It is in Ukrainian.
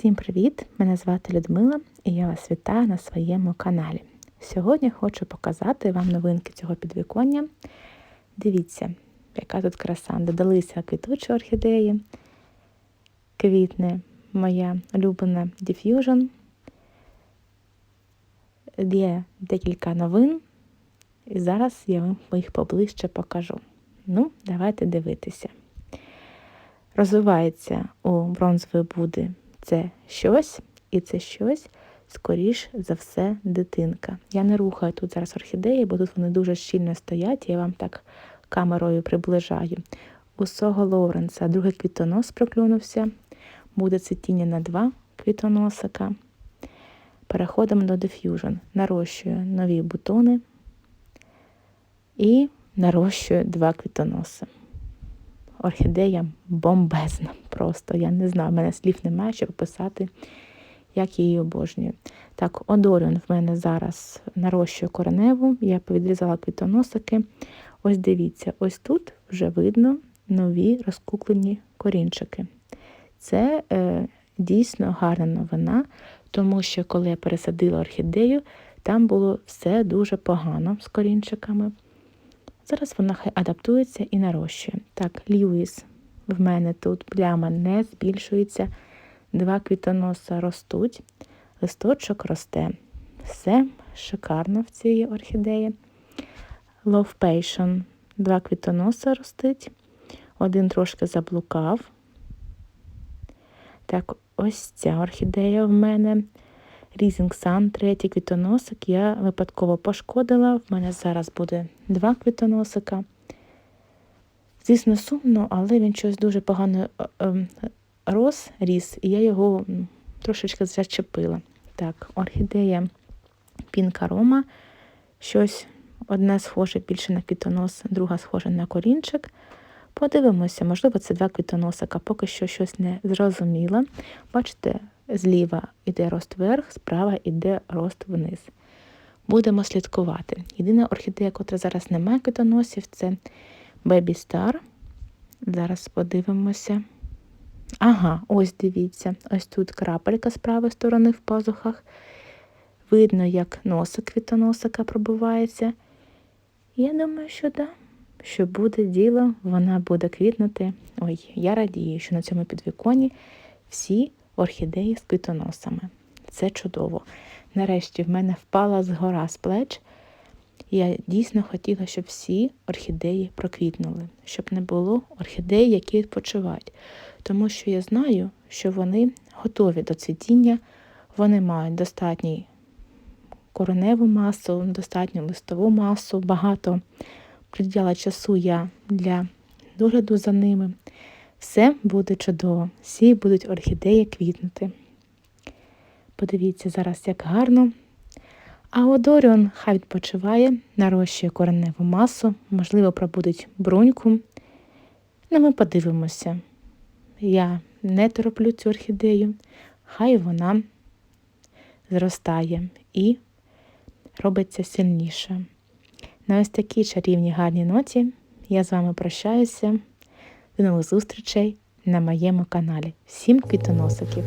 Всім привіт! Мене звати Людмила і я вас вітаю на своєму каналі. Сьогодні хочу показати вам новинки цього підвіконня. Дивіться, яка тут краса. Додалися квітучі орхідеї, квітне моя улюблена Diffusion. Є декілька новин, і зараз я вам їх поближче покажу. Ну, давайте дивитися. Розвивається у бронзової буди це щось, і це щось, скоріш за все, дитинка. Я не рухаю тут зараз орхідеї, бо тут вони дуже щільно стоять, я вам так камерою приближаю. У Сого Лоуренса другий квітонос проклюнувся, буде цвітіння на два квітоносика. Переходимо до Diffusion. Нарощую нові бутони і нарощую два квітоноси орхідея бомбезна. Просто я не знаю, в мене слів немає, щоб писати, як її обожнюю. Так, Одоріон в мене зараз нарощує кореневу, я повідрізала квітоносики. Ось дивіться, ось тут вже видно нові розкуклені корінчики. Це е, дійсно гарна новина, тому що коли я пересадила орхідею, там було все дуже погано з корінчиками. Зараз вона хай адаптується і нарощує. Так, Льюіс в мене тут пляма не збільшується. Два квітоноса ростуть, листочок росте. Все шикарно в цій орхідеї. Love Passion. Два квітоноса ростить. Один трошки заблукав. Так, ось ця орхідея в мене. Різінг Сан, третій квітоносик я випадково пошкодила. В мене зараз буде два квітоносика. Звісно, сумно, але він щось дуже погано е, ем, рос, ріс, і я його трошечки зачепила. Так, орхідея Пінка Рома. Щось одне схоже більше на квітонос, друга схожа на корінчик. Подивимося, можливо, це два квітоносика, поки що щось не зрозуміла. Бачите, Зліва йде рост вверх, справа йде рост вниз. Будемо слідкувати. Єдина орхідея, котра зараз не має квітоносів, це Baby Star. Зараз подивимося. Ага, ось дивіться, ось тут крапелька з правої сторони в пазухах. Видно, як носик квітоносика пробивається. Я думаю, що да, що буде діло, вона буде квітнути. Ой, я радію, що на цьому підвіконі всі орхідеї з квітоносами. Це чудово. Нарешті в мене впала згора з плеч. Я дійсно хотіла, щоб всі орхідеї проквітнули, щоб не було орхідей, які відпочивають. Тому що я знаю, що вони готові до цвітіння, вони мають достатній кореневу масу, достатню листову масу, багато приділа часу я для догляду за ними. Все буде чудово, всі будуть орхідеї квітнути. Подивіться зараз, як гарно. А Одоріон хай відпочиває, нарощує кореневу масу, можливо, пробудить бруньку. Ну, ми подивимося. Я не тороплю цю орхідею, хай вона зростає і робиться сильніше. На ось такій чарівній гарній ноті я з вами прощаюся. До нових зустрічей на моєму каналі. Всім квітоносиків!